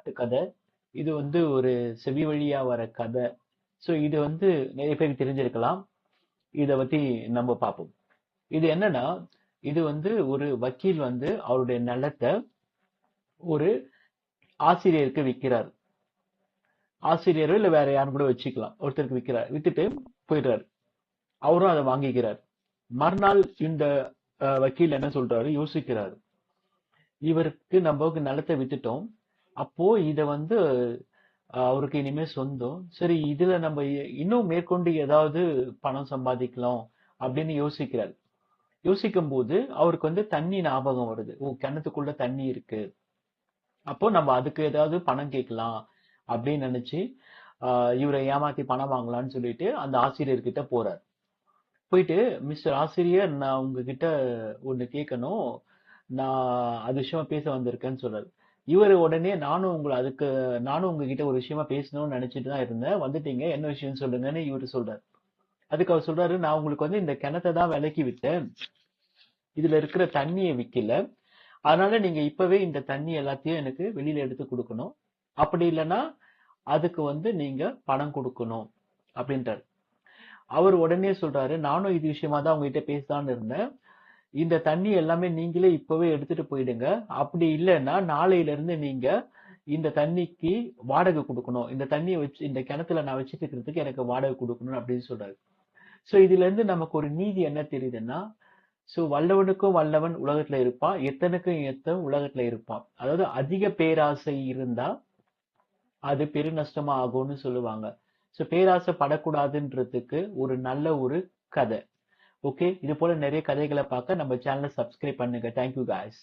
நாட்டு கதை. இது வந்து ஒரு செவி வழியா வர கதை. ஸோ இது வந்து நிறைய பேருக்கு தெரிஞ்சிருக்கலாம். இதை பத்தி நம்ம பார்ப்போம். இது என்னன்னா இது வந்து ஒரு வக்கீல் வந்து அவருடைய நிலத்தை ஒரு ஆசிரியருக்கு விற்கிறார் ஆசிரியரோ இல்ல வேற யாரும் கூட வச்சுக்கலாம். ஒருத்தருக்கு விற்கிறார் வித்துட்டு போயிடுறாரு. அவரும் அதை வாங்கிக்கிறார். மறுநாள் இந்த வக்கீல் என்ன சொல்றாரு? யோசிக்கிறாரு. இவருக்கு நம்ம நிலத்தை வித்துட்டோம். அப்போ இதை வந்து அவருக்கு இனிமே சொந்தம். சரி இதுல நம்ம இன்னும் மேற்கொண்டு ஏதாவது பணம் சம்பாதிக்கலாம் அப்படின்னு யோசிக்கிறார். யோசிக்கும் போது அவருக்கு வந்து தண்ணி ஞாபகம் வருது. ஓ கிணத்துக்குள்ள தண்ணி இருக்கு. அப்போ நம்ம அதுக்கு ஏதாவது பணம் கேட்கலாம் அப்படின்னு நினைச்சு ஆஹ் இவரை ஏமாத்தி பணம் வாங்கலாம்னு சொல்லிட்டு அந்த ஆசிரியர்கிட்ட போறார். போயிட்டு மிஸ்டர் ஆசிரியர் நான் உங்ககிட்ட ஒண்ணு கேட்கணும். நான் அது விஷயமா பேச வந்திருக்கேன்னு சொல்றாரு. இவர் உடனே நானும் உங்களை அதுக்கு நானும் உங்ககிட்ட ஒரு விஷயமா பேசணும்னு நினைச்சிட்டு தான் இருந்தேன். வந்துட்டீங்க. என்ன விஷயம் சொல்லுங்கன்னு இவர் சொல்றாரு. அதுக்கு அவர் சொல்றாரு நான் உங்களுக்கு வந்து இந்த கிணத்தை தான் விலக்கி விட்டேன். இதுல இருக்கிற தண்ணியை விற்கல அதனால நீங்க இப்பவே இந்த தண்ணி எல்லாத்தையும் எனக்கு வெளியில எடுத்து கொடுக்கணும். அப்படி இல்லைன்னா அதுக்கு வந்து நீங்க பணம் கொடுக்கணும். அப்படின்றாரு. அவர் உடனே சொல்றாரு நானும் இது விஷயமா தான் உங்ககிட்ட பேசலான்னு இருந்தேன். இந்த தண்ணி எல்லாமே நீங்களே இப்பவே எடுத்துட்டு போயிடுங்க. அப்படி இல்லைன்னா நாளையில இருந்து நீங்க இந்த தண்ணிக்கு வாடகை கொடுக்கணும். இந்த தண்ணியை வச்சு இந்த கிணத்துல நான் வச்சுட்டு இருக்கிறதுக்கு எனக்கு வாடகை கொடுக்கணும் அப்படின்னு சொல்றாரு. சோ இதுல இருந்து நமக்கு ஒரு நீதி என்ன தெரியுதுன்னா சோ வல்லவனுக்கும் வல்லவன் உலகத்துல இருப்பான். எத்தனுக்கும் எத்தன் உலகத்துல இருப்பான். அதாவது அதிக பேராசை இருந்தா அது பெரு நஷ்டமா ஆகும்னு சொல்லுவாங்க. சோ பேராசை படக்கூடாதுன்றதுக்கு ஒரு நல்ல ஒரு கதை. ஓகே இது போல நிறைய கதைகளை பார்க்க நம்ம சேனலை சப்ஸ்கிரைப் பண்ணுங்க. Thank you guys